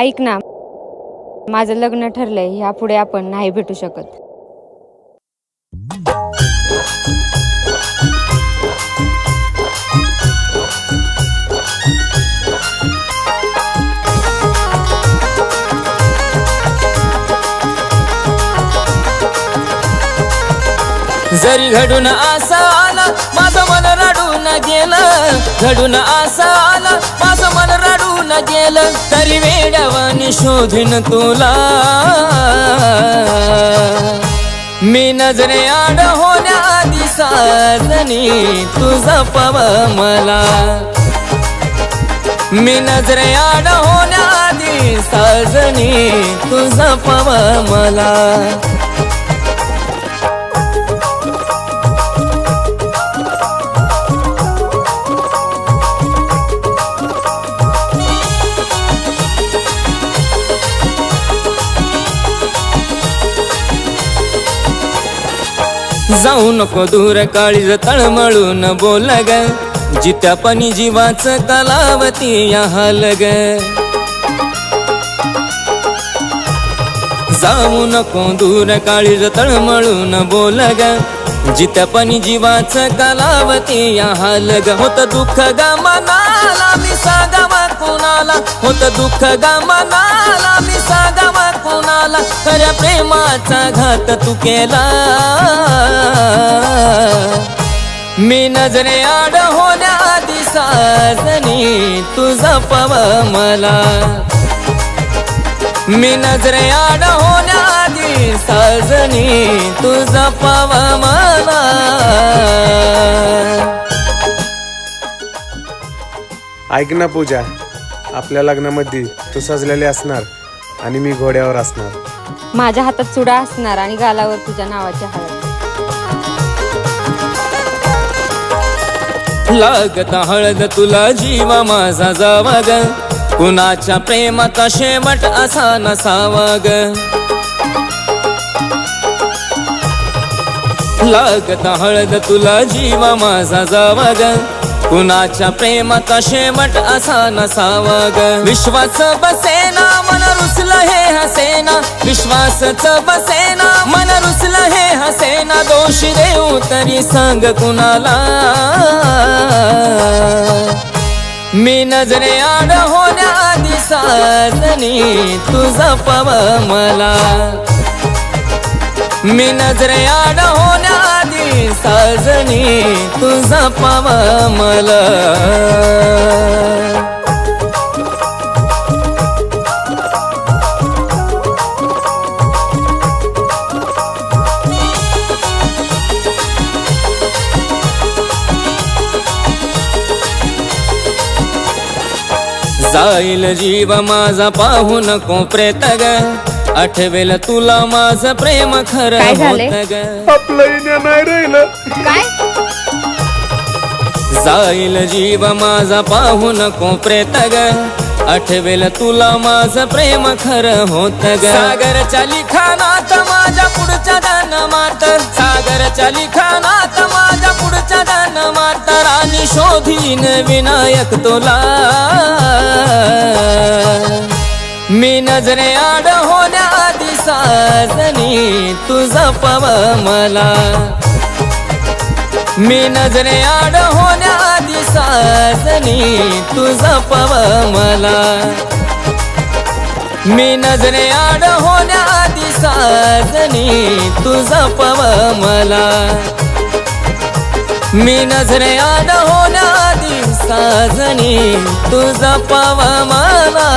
ऐक ना. माझं लग्न ठरलंय यापुढे आपण नाही भेटू शकत. जरी घडून असा आला माझं मन रडून गेलं. घडून असा आला माझं मन रडून गेलं. तरी वेड्यावानी शोधीन तुला. मी नजरे आड होण्याआधी साजनी तुझा पव मला. मी नजरे आड होण्याआधी साजनी तुझा पव मला. जाऊ नको दूर काळीज तळमळून बोल ग जित्या पणी जीवाच कलावती या हाल ग जाऊ नको दूर काळीज तळमळून बोल ग जित्या पणी जीवाच कलावती या हाल ग होत दुःख ग मनाला मी सागावा कुणाला? होत दुःख ग मनाला मी सागावा कोणाला? खऱ्या प्रेमाचा घात तू केला. मी नजरे आड होण्याआधी साजनी तुझा पव मला. मी नजरे आड होण्याआधी साजनी तुझा पव मला. ऐक ना पूजा आपल्या लग्नामध्ये तू सजलेली असणार. आणि मी घोड्यावर असणार. माझ्या हातात चुडा असणार आणि गालावर तुझ्या नावाची हळद. लागत हळद तुला जीवा माझा जावा ग कुणाच्या प्रेमाचा शेवट असा नसावा ग लागत हळद तुला जीवा माझा जावा ग कुणाच्या प्रेमाचा शेवट असा नसावा ग. विश्वास बसेना मन रुसलं हे हसेना. विश्वासच बसेना मन रुसलं हे हसेना. दोष देऊ तरी सांग कुणाला. मी नजरे आड होण्याआधी साजनी तुझा पव मला. मी नजरेआड होण्याआधी साजनी तुझा पाव मला. जाईल जीव माझा पाहू नको प्रेत ग आठवेल तुला माझं प्रेम खरं काय झालंय? होत ग. आपलं नाही राहिलं. काय? जाईल जीव माझा पाहू नको प्रेत ग. आठवेल तुला माझं प्रेम खरं होत ग. सागरच्या लिखाणात माझ्या पुढच्या दान मातर सागरच्या लिखाणात माझ्या पुढच्या दान मातर आणि शोधीन विनायक तुला. मी नजरे आड होण्याआधी साजनी तुझा पव मला. मी नजरे आड होण्याआधी साजनी तुझा पव मला. मी नजरे आड होण्याआधी साजनी तुझा पव मला. मी नजरे आड होण्याआधी साजनी तुझा पावा मला